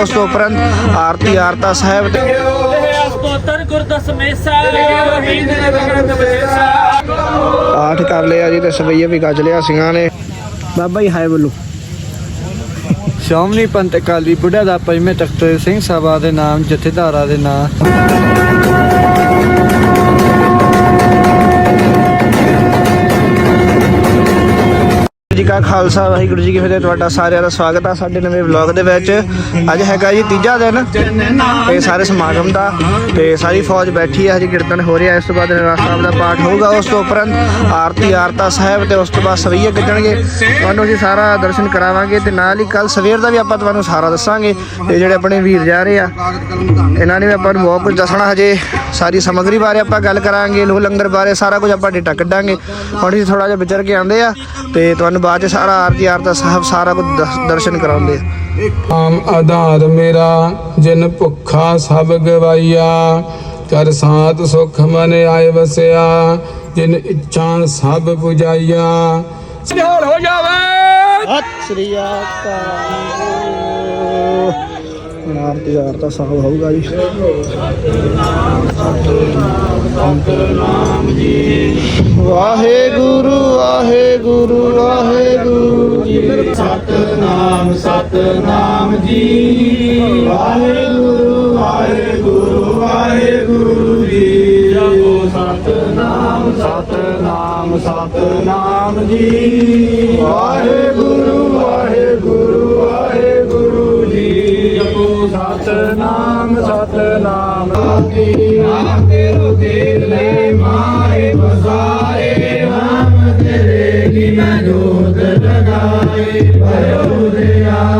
ਉਸ ਤੋਂ ਉਪਰੰਤ ਆਰਤੀ ਆਰਤਾ ਸਾਹਿਬ ਗੁਰਦਸਮੇਸਾ ਹਿੰਦ ਵਗਰਤ ਬੇਸਾ ਪਾਠ ਕਰ ਲਿਆ ਜੀ ਤੇ ਸਵਈਏ ਵੀ ਗੱਜ ਲਿਆ ਸਿੰਘਾਂ ਨੇ। ਬਾਬਾ ਜੀ ਹਾਏ ਬੋਲੋ। ਸ਼੍ਰੋਮਣੀ ਪੰਥ ਅਕਾਲੀ ਬੁੱਢਾ ਦਾ ਪੰਜਵੇਂ ਤਖਤ ਸਿੰਘ ਸਭਾ ਦੇ ਨਾਮ ਜਥੇਦਾਰਾਂ ਦੇ ਨਾਮ। ਜੀ ਕਾ ਖਾਲਸਾ, ਵਾਹਿਗੁਰੂ ਜੀ ਕੀ ਫਤਿਹ, ਤੁਹਾਡਾ ਸਾਰਿਆਂ ਦਾ ਸਵਾਗਤ ਆ ਸਾਡੇ ਨਵੇਂ ਵਲੌਗ ਦੇ ਵਿੱਚ। ਅੱਜ ਹੈਗਾ ਜੀ ਤੀਜਾ ਦਿਨ ਤੇ ਸਾਰੇ ਸਮਾਗਮ ਦਾ ਤੇ ਸਾਰੀ ਫੌਜ ਬੈਠੀ ਹੈ ਹਜੇ ਕੀਰਤਨ ਹੋ ਰਿਹਾ। ਇਸ ਤੋਂ ਬਾਅਦ ਨਿਵਾਸ ਸਾਹਿਬ ਦਾ ਪਾਠ ਹੋਊਗਾ, ਉਸ ਤੋਂ ਉਪਰੰਤ ਆਰਤੀ ਆਰਤਾ ਸਾਹਿਬ ਤੇ ਉਸ ਤੋਂ ਬਾਅਦ ਸਵਈਏ ਗੱਜਣਗੇ ਤੁਹਾਨੂੰ ਅਸੀਂ ਸਾਰਾ ਦਰਸ਼ਨ ਕਰਾਵਾਂਗੇ ਤੇ ਨਾਲ ਹੀ ਕੱਲ ਸਵੇਰ ਦਾ ਵੀ ਆਪਾਂ ਤੁਹਾਨੂੰ ਸਾਰਾ ਦੱਸਾਂਗੇ ਤੇ ਜਿਹੜੇ ਆਪਣੇ ਵੀਰ ਜਾ ਰਹੇ ਆ, ਇਹਨਾਂ ਨੇ ਵੀ ਆਪਾਂ ਨੂੰ ਬਹੁਤ ਕੁਝ ਦੱਸਣਾ। ਹਜੇ ਸਾਰੀ ਸਮੱਗਰੀ ਬਾਰੇ ਆਪਾਂ ਗੱਲ ਕਰਾਂਗੇ ਲੋਹ ਲੰਗਰ ਬਾਰੇ ਸਾਰਾ ਕੁਝ ਆਪਾਂ ਡੇਟਾ ਕੱਢਾਂਗੇ। ਹੁਣ ਅਸੀਂ ਥੋੜਾ ਜਿਹਾ ਵਿਚਰ ਕੇ ਆਂਦੇ ਆ ਤੇ ਤੁਹਾਨੂੰ ਬਾਅਦ ਚ ਸਾਰਾ ਆਰਤੀ ਆਰਤਾ ਸਾਹਿਬ ਸਾਰਾ ਕੁਝ ਦਰਸ਼ਨ ਕਰਾਉਂਦੇ ਆ। ਆਮ ਆਧਾਰ ਮੇਰਾ ਜਿਨ ਭੁੱਖਾ ਸਭ ਗਵਾਈਆ ਕਰ ਸਾਤ ਸੁਖ ਮਨ ਆਏ ਵਸਿਆ ਜਿਨ ਇੱਛਾ ਸਭ 부ਜਾਈਆ ਸਿਹਾਲ ਹੋ ਜਾਵੇ। ਸਤਿ ਸ੍ਰੀ ਅਕਾਲ। ਹੁਣ ਆਰਤੀ ਆਰਤਾ ਸਾਹਿਬ ਹੋਊਗਾ ਜੀ। ਵਾਹਿਗੁਰੂ ਵਾਹਿਗੁਰੂ ਵਾਹਿਗੁਰੂ ਜੀ। ਸਤਨਾਮ ਸਤਨਾਮ ਜੀ। ਵਾਹਿਗੁਰੂ ਵਾਹਿਗੁਰੂ ਵਾਹਿਗੁਰੂ ਜੀ। ਜਪੋ ਸਤਨਾਮ ਸਤਨਾਮ ਸਤਨਾਮ ਜੀ। ਵਾਹਿਗੁਰੂ ਜਪੋ ਸਤਨਾਮ ਸਤਨਾਮ। ਨਾਮ ਤੇਰੋ ਤੇਰ ਲੈ ਮਾਰੇ ਬਸਾਏ ਨਾਮ ਤੇਰੇ ਕੀ ਮੈਂ ਜੋਤ ਲਗਾਏ, ਭਇਓ ਦਿਆਲ ਭਵਨ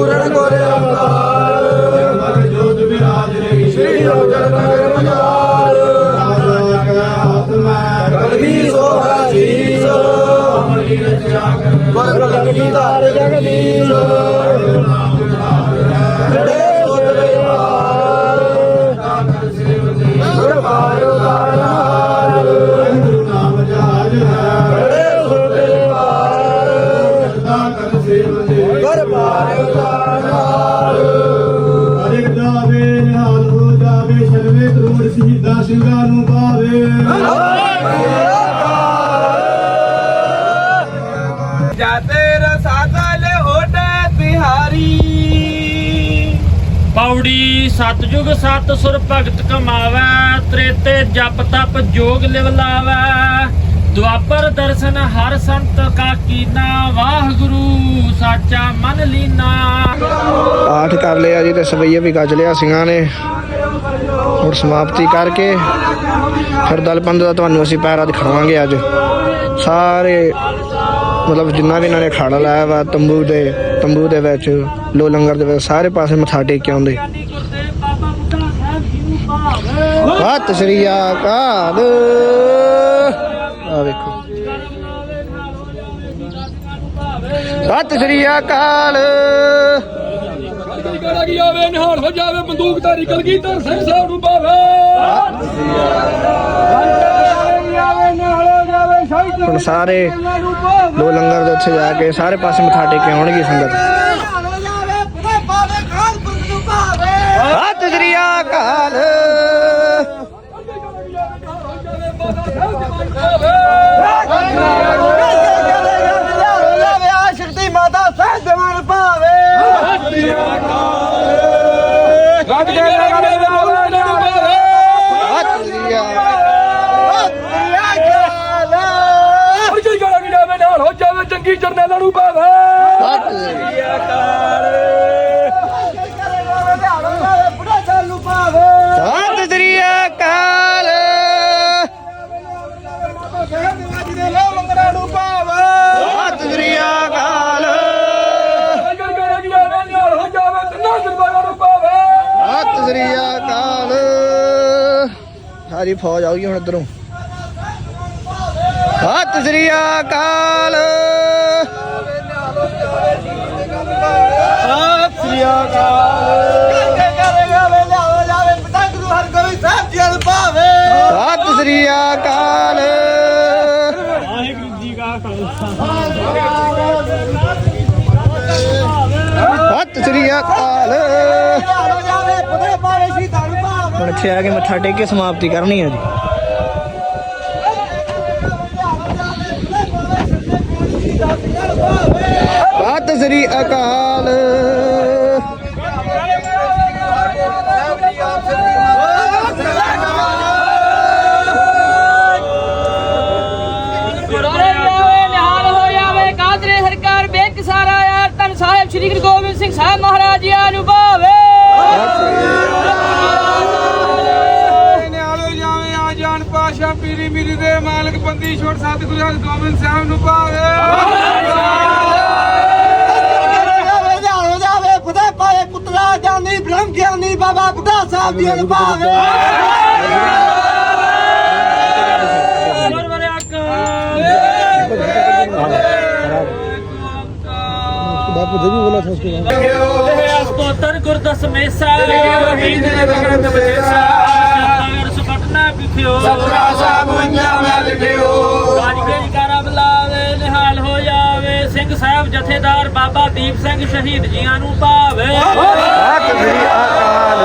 ਪੂਰਨ ਗੋਰੇ ਅਵਤਾਰ ਜਗਤ ਜੋਤ ਵਿਰਾਜ ਰਹੀ ਸ੍ਰੀ ਰੋਜਨ ਨਗਰ ਮਜਾਰ ਰਾਜਾ ਕਾ ਹੱਥ ਮੈਂ ਕਲਗੀ ਸੋਹਾ ਜੀਸ ਅਮਰੀ ਰਚਿਆ ਕਰ ਗੁਰ ਜਗਦੀ ਧਾਰ ਜਗਦੀਸ਼ ਪੌੜੀ ਸਤਜੁਗ ਸਤ ਸੁਰ ਭਗਤ ਕਮਾਵੈ, ਤ੍ਰੇਤੇ ਜਪ ਤਪ ਜੋਗ ਲਿਵ ਦੁਆਪਰ ਦਰਸ਼ਨ ਹਰ ਸੰਤ ਕਾ ਕੀਨਾ ਵਾਹਿਗੁਰੂ ਸਾਚਾ ਮਨ ਲੀਨਾ। ਪਾਠ ਕਰ ਲਿਆ ਜੀ ਤੇ ਸਵਈਏ ਵੀ ਗੱਜ ਲਿਆ ਸਿੰਘਾਂ ਨੇ। ਹੁਣ ਸਮਾਪਤੀ ਕਰਕੇ ਫਿਰ ਦਲਪੰਦ ਦਾ ਤੁਹਾਨੂੰ ਅਸੀਂ ਪੈਰਾ ਦਿਖਾਵਾਂਗੇ ਅੱਜ। ਸਾਰੇ ਮਤਲਬ ਜਿੰਨਾ ਵੀ ਇਹਨਾਂ ਨੇ ਖਾੜਾ ਲਾਇਆ ਵਾ ਤੰਬੂ ਦੇ ਤੰਬੂ ਦੇ ਵਿੱਚ ਲੋ ਲੰਗਰ ਦੇ ਵਿੱਚ ਸਾਰੇ ਪਾਸੇ ਮੱਥਾ ਟੇਕ ਕੇ ਆਉਂਦੇ। ਸਤਿ ਸ੍ਰੀ ਅਕਾਲ। ਆ ਵੇਖੋ। ਸਤਿ ਸ੍ਰੀ ਅਕਾਲ। ਗੜਾ ਕੀ ਆਵੇ ਨਿਹਾਲ ਹੋ ਜਾਵੇ ਬੰਦੂਕਧਾਰੀ ਕਲਗੀਧਰ ਸਿੰਘ ਸਾਹਿਬ ਨੂੰ ਪਾਵੇ। ਆਵੇ ਨਿਹਾਲ ਹੋ ਜਾਵੇ ਸ਼ਹੀਦ ਹੁਣ ਸਾਰੇ ਦੋ ਲੰਗਰ ਦੇ ਉੱਥੇ ਜਾ ਕੇ ਸਾਰੇ ਪਾਸੇ ਮੱਥਾ ਟੇਕ ਕੇ ਆਉਣਗੇ ਸੰਗਤ। ਸਤਿ ਸ੍ਰੀ ਅਕਾਲ ਸ਼ਕਤੀ ਮਾਤਾ ਸਹਿਜ ਦੇਵਨ ਭਾਵੇ ਰੱਬ ਦੇ ਨਾਲੇ ਦੇ ਪਾਵੇ ਸਤਿ ਸ੍ਰੀ ਅਕਾਲ ਅਰਜੀ ਗੜਾ ਕੀ ਆਵੇ ਨਿਹਾਲ ਹੋ ਜਾਵੇ ਚੰਗੀ ਜਰਨੈਲਾਂ ਨੂੰ ਪਾਵੇ ਸਤਿ ਸ੍ਰੀ ਸਤਿ ਸ੍ਰੀ ਅਕਾਲ ਸਤਿ ਸ੍ਰੀ ਅਕਾਲ ਅਰਜੀ ਗੜਾ ਕੀ ਆਵੇ ਨਿਹਾਲ ਹੋ ਜਾਵੇ ਤਿੰਨਾਂ ਦਰਬਾਰਾਂ ਨੂੰ ਪਾਵੇ ਸਤਿ ਸ੍ਰੀ ਅਕਾਲ ਸਾਰੀ ਫੌਜ ਆਉਗੀ ਹੁਣ ਇਧਰੋਂ। ਸਤਿ ਸ੍ਰੀ ਅਕਾਲ। ਇੱਥੇ ਆ ਕੇ ਮੱਥਾ ਟੇਕ ਕੇ ਸਮਾਪਤੀ ਕਰਨੀ ਹੈ ਜੀ। ਸਤਿ ਸ੍ਰੀ ਅਕਾਲ। ਸਾਹਿਬ ਸ੍ਰੀ ਗੁਰੂ ਗੋਬਿੰਦ ਸਿੰਘ ਸਾਹਿਬ ਮਹਾਰਾਜ ਜੀ ਅਨੁਭਾਵੇ ਮਾਲਕ ਬੰਦੀ ਛੋੜ ਸਤਿਗੁਰੂ ਹਰਿ ਗੋਬਿੰਦ ਸਾਹਿਬ ਨੂੰ ਪਾਵੇ ਬ੍ਰਹਮ ਗਿਆਨੀ ਬਾਬਾ ਬੁੱਢਾ ਸਾਹਿਬ ਜੀ ਨੂੰ ਭਾਵੇ ਗੁਰਵਰਿਆ ਬਾਪੂ ਦੇ ਵੀ ਬੋਲਾ ਸਸਤੇ ਸਤੋਤਰ ਗੁਰਦਸ ਮੇਸਾ ਸਾਹਿਬ ਮੰਨਿਆ ਮੈਂ ਲਿਖਿਓ ਰਾਜ ਕੇ ਜਕਾਰਾ ਬੁਲਾਵੇ ਨਿਹਾਲ ਹੋ ਜਾਵੇ। ਸਿੰਘ ਸਾਹਿਬ ਜਥੇਦਾਰ ਬਾਬਾ ਦੀਪ ਸਿੰਘ ਸ਼ਹੀਦ ਜੀਆਂ ਨੂੰ ਭਾਵੇ। ਸ੍ਰੀ ਅਕਾਲ ਅਕਾਲ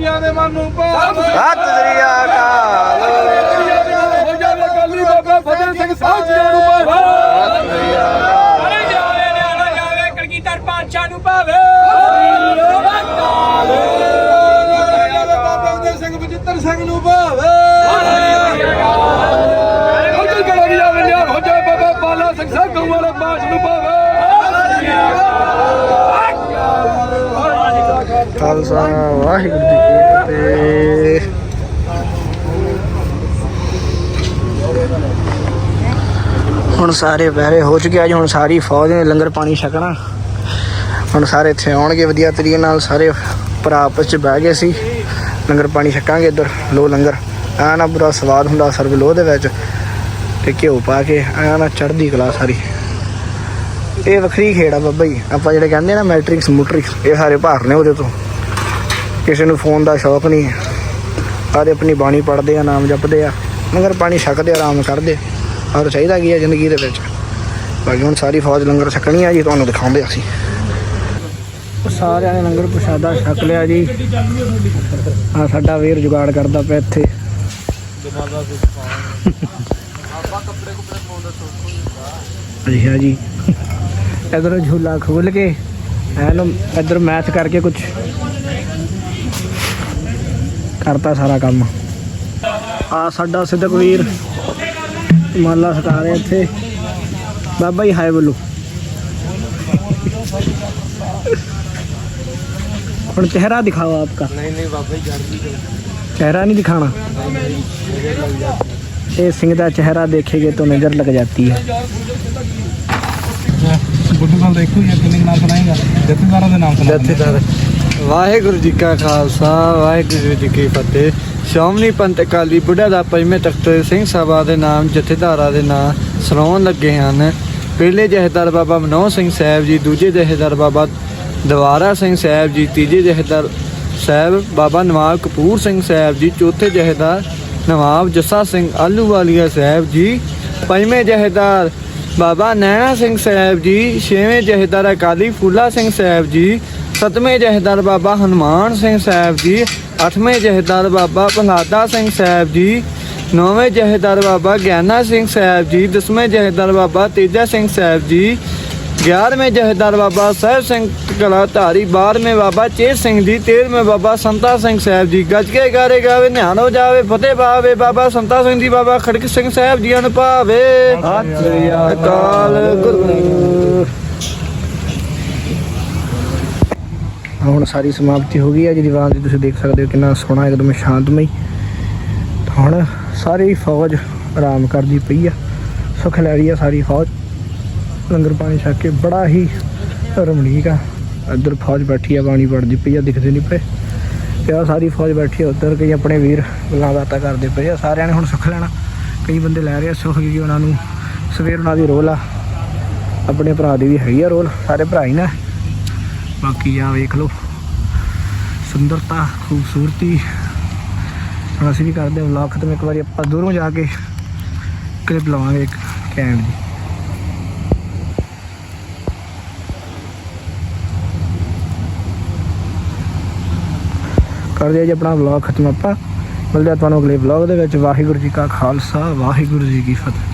ਜੀਆਂ ਦੇ ਮਨ ਨੂੰ ਪਾਵੇ ਸਤਿ ਸ੍ਰੀ ਅਕਾਲ ਹੋ ਜਾਵੇ ਕਾਲੀ ਬਾਬਾ ਫਤਿਹ ਸਿੰਘ ਸਾਹਿਬ ਜੀਆਂ ਨੂੰ ਪਾਵੇ ਕਲਗੀਧਰ ਪਾਤਸ਼ਾਹ ਨੂੰ ਪਾਵੇ ਬਾਬਾ ਉਦੈ ਸਿੰਘ ਬਚਿੱਤਰ ਸਿੰਘ ਨੂੰ ਪਾਵੇ ਉਧਰ ਕਲਾ ਵੀ ਜਾਵੇ ਨਿਆਰ ਹੋ ਜਾਵੇ ਬਾਬਾ ਬਾਲਾ ਸਿੰਘ ਸਾਹਿਬ ਗਊ ਵਾਲੇ ਬਾਜ ਨੂੰ ਪਾਵੇ ਖਾਲਸਾ, ਵਾਹਿਗੁਰੂ ਜੀ ਕੀ ਫਤਿਹ। ਹੁਣ ਸਾਰੇ ਪਹਿਰੇ ਹੋ ਚੁੱਕੇ ਅੱਜ ਹੁਣ ਸਾਰੀ ਫੌਜ ਨੇ ਲੰਗਰ ਪਾਣੀ ਛਕਣਾ। ਹੁਣ ਸਾਰੇ ਇੱਥੇ ਆਉਣਗੇ ਵਧੀਆ ਤਰੀਕੇ ਨਾਲ, ਸਾਰੇ ਭਰਾ ਆਪਸ ਚ ਬਹਿ ਗਏ ਸੀ। ਲੰਗਰ ਪਾਣੀ ਛਕਾਂਗੇ ਇੱਧਰ ਲੋ ਲੰਗਰ। ਆ ਨਾ ਬੁਰਾ ਸਵਾਦ ਹੁੰਦਾ ਸਰਬ ਲੋਹ ਦੇ ਵਿੱਚ ਤੇ ਘਿਓ ਪਾ ਕੇ ਆ ਨਾ ਚੜ੍ਹਦੀ ਕਲਾ ਸਾਰੀ। ਇਹ ਵੱਖਰੀ ਖੇਡ ਆ ਬੱਬਾ ਜੀ। ਆਪਾਂ ਜਿਹੜੇ ਕਹਿੰਦੇ ਆ ਨਾ ਮੈਟ੍ਰਿਕਸ ਮੂਟ੍ਰਿਕਸ ਇਹ ਸਾਰੇ ਭਾਰ ਨੇ ਉਹਦੇ ਤੋਂ। ਕਿਸੇ ਨੂੰ ਫੋਨ ਦਾ ਸ਼ੌਕ ਨਹੀਂ ਸਾਰੇ ਆਪਣੀ ਬਾਣੀ ਪੜ੍ਹਦੇ ਆ ਨਾਮ ਜਪਦੇ ਆ। ਲੰਗਰ ਪਾਣੀ ਛਕਦੇ ਆਰਾਮ ਕਰਦੇ ਔਰ ਚਾਹੀਦਾ ਕੀ ਹੈ ਜ਼ਿੰਦਗੀ ਦੇ ਵਿੱਚ। ਬਾਕੀ ਹੁਣ ਸਾਰੀ ਫੌਜ ਲੰਗਰ ਛਕਣੀ ਆ ਜੀ ਤੁਹਾਨੂੰ ਦਿਖਾਉਂਦੇ ਅਸੀਂ। ਸਾਰਿਆਂ ਨੇ ਲੰਗਰ ਪ੍ਰਸ਼ਾਦਾ ਛਕ ਲਿਆ ਜੀ। ਆ ਸਾਡਾ ਵੀਰ ਜੁਗਾੜ ਕਰਦਾ ਪਿਆ ਇੱਥੇ। ਅੱਛਾ ਜੀ। ਇਧਰ ਝੂਲਾ ਖੋਲ ਕੇ ਐਨ ਇਧਰ ਮੈਥ ਕਰਕੇ ਕੁਝ ਕਰਤਾ ਸਾਰਾ ਕੰਮ। ਆ ਸਾਡਾ ਸਿੱਧਕ ਵੀਰ ਮਾਲਾ ਸਕਾ ਰਿਹਾ ਇੱਥੇ। ਬਾਬਾ ਹੀ ਹਾਏ ਬੋਲੋ। ਹੁਣ ਚਿਹਰਾ ਦਿਖਾਓ ਆਪਕਾ। ਨਹੀਂ ਨਹੀਂ ਬਾਬਾ ਜੀ ਚਿਹਰਾ ਨਹੀਂ ਦਿਖਾਣਾ? ਇਹ ਸਿੰਘ ਦਾ ਚਿਹਰਾ ਦੇਖੇਗੇ ਤੋਂ ਨਜ਼ਰ ਲੱਗ ਜਾਂਦੀ ਹੈ। ਨਾਲ ਦੇਖੋ ਯਾਰ ਕਿੰਨੇ ਨਾਮ ਸੁਣਾਏਗਾ ਜਥੇਦਾਰਾਂ ਦੇ ਨਾਮ ਸੁਣਾ ਜਥੇਦਾਰ। ਵਾਹਿਗੁਰੂ ਜੀ ਕਾ ਖਾਲਸਾ, ਵਾਹਿਗੁਰੂ ਜੀ ਕੀ ਫਤਿਹ। ਸ਼੍ਰੋਮਣੀ ਪੰਥ ਅਕਾਲੀ ਬੁੱਢਾ ਦਾ ਪੰਜਵੇਂ ਤਖਤ ਸਿੰਘ ਸਭਾ ਦੇ ਨਾਮ ਜਥੇਦਾਰਾਂ ਦੇ ਨਾਂ ਸੁਣਾਉਣ ਲੱਗੇ ਹਨ। ਪਹਿਲੇ ਜਥੇਦਾਰ ਬਾਬਾ ਮਨੋਹ ਸਿੰਘ ਸਾਹਿਬ ਜੀ, ਦੂਜੇ ਜਥੇਦਾਰ ਬਾਬਾ ਦਵਾਰਾ ਸਿੰਘ ਸਾਹਿਬ ਜੀ, ਤੀਜੇ ਜਥੇਦਾਰ ਸਾਹਿਬ ਬਾਬਾ ਨਵਾਬ ਕਪੂਰ ਸਿੰਘ ਸਾਹਿਬ ਜੀ, ਚੌਥੇ ਜਥੇਦਾਰ ਨਵਾਬ ਜੱਸਾ ਸਿੰਘ ਆਲੂਵਾਲੀਆ ਸਾਹਿਬ ਜੀ, ਪੰਜਵੇਂ ਜਥੇਦਾਰ ਬਾਬਾ ਨੈਣਾ ਸਿੰਘ ਸਾਹਿਬ ਜੀ, ਛੇਵੇਂ ਜਥੇਦਾਰ ਅਕਾਲੀ ਫੂਲਾ ਸਿੰਘ ਸਾਹਿਬ ਜੀ, ਸਤਵੇਂ ਜਥੇਦਾਰ ਬਾਬਾ ਹਨੂਮਾਨ ਸਿੰਘ ਸਾਹਿਬ ਜੀ, ਅੱਠਵੇਂ ਜਥੇਦਾਰ ਬਾਬਾ ਪ੍ਰਹਲਾਦਾ ਸਿੰਘ ਸਾਹਿਬ ਜੀ, ਨੌਵੇਂ ਜਥੇਦਾਰ ਬਾਬਾ ਗਿਆਨਾ ਸਿੰਘ ਸਾਹਿਬ ਜੀ, ਦਸਵੇਂ ਜਥੇਦਾਰ ਬਾਬਾ ਤੇਜਾ ਸਿੰਘ ਸਾਹਿਬ ਜੀ 11ਵੇਂ ਜਥੇਦਾਰ ਬਾਬਾ ਸਾਹਿਬ ਸਿੰਘ ਕਲਾ ਧਾਰੀ 12ਵੇਂ ਬਾਬਾ ਚੇਤ ਸਿੰਘ ਜੀ 13ਵੇਂ ਬਾਬਾ ਸੰਤਾ ਸਿੰਘ ਸਾਹਿਬ ਜੀ। ਗੱਜ ਕੇ ਗਾਰੇ ਗਾਵੇ, ਨਿਹਾਨ ਹੋ ਜਾਵੇ, ਫਤਿਹ ਪਾਵੇ ਬਾਬਾ ਸੰਤਾ ਸਿੰਘ ਜੀ, ਬਾਬਾ ਖੜਕ ਸਿੰਘ ਸਾਹਿਬ ਜੀ ਨੂੰ ਪਾਵੇ ਅਕਾਲ ਗੁਰੂ ਹੁਣ ਸਾਰੀ ਸਮਾਪਤੀ ਹੋ ਗਈ ਹੈ ਜੀ, ਦੀਵਾਨ ਦੀ ਤੁਸੀਂ ਦੇਖ ਸਕਦੇ ਹੋ ਕਿੰਨਾ ਸੋਹਣਾ, ਇੱਕਦਮ ਸ਼ਾਂਤਮਈ। ਹੁਣ ਸਾਰੀ ਫੌਜ ਆਰਾਮ ਕਰਦੀ ਪਈ ਆ, ਸੁਖ ਲੈ ਰਹੀ ਆ ਸਾਰੀ ਫੌਜ। ਲੰਗਰ ਪਾਣੀ ਛਕ ਕੇ ਬੜਾ ਹੀ ਰਮਣੀਕ ਆ। ਇੱਧਰ ਫੌਜ ਬੈਠੀ ਆ ਪਾਣੀ ਵੜਦੀ ਪਈ ਆ, ਦਿਖਦੇ ਨਹੀਂ ਪਏ ਤੇ ਆ ਸਾਰੀ ਫੌਜ ਬੈਠੀ ਆ ਉੱਧਰ, ਕਈ ਆਪਣੇ ਵੀਰ ਗੱਲਾਂ ਬਾਤਾਂ ਕਰਦੇ ਪਏ ਆ। ਸਾਰਿਆਂ ਨੇ ਹੁਣ ਸੁੱਖ ਲੈਣਾ। ਕਈ ਬੰਦੇ ਲੈ ਰਹੇ ਆ ਸੁੱਖ ਕਿਉਂਕਿ ਉਹਨਾਂ ਨੂੰ ਸਵੇਰ ਉਹਨਾਂ ਦੀ ਰੋਲ ਆ। ਆਪਣੇ ਭਰਾ ਦੀ ਵੀ ਹੈਗੀ ਆ ਰੋਲ, ਸਾਰੇ ਭਰਾ ਹੀ ਨੇ। ਬਾਕੀ ਆ ਵੇਖ ਲਓ। ਸੁੰਦਰਤਾ, ਖੂਬਸੂਰਤੀ। ਹੁਣ ਅਸੀਂ ਵੀ ਕਰਦੇ ਹਾਂ ਵਲੌਗ ਖਤਮ ਇੱਕ ਵਾਰੀ ਆਪਾਂ ਦੂਰੋਂ ਜਾ ਕੇ ਕਲਿੱਪ ਲਵਾਂਗੇ ਇੱਕ ਕੈਂਡ ਦੀ। ਕਰਦੇ ਹਾਂ ਜੀ ਆਪਣਾ ਵਲੌਗ ਖਤਮ ਆਪਾਂ। ਮਿਲਦੇ ਹਾਂ ਤੁਹਾਨੂੰ ਅਗਲੇ ਵਲੌਗ ਦੇ ਵਿੱਚ। ਵਾਹਿਗੁਰੂ ਜੀ ਕਾ ਖਾਲਸਾ, ਵਾਹਿਗੁਰੂ ਜੀ ਕੀ ਫਤਿਹ।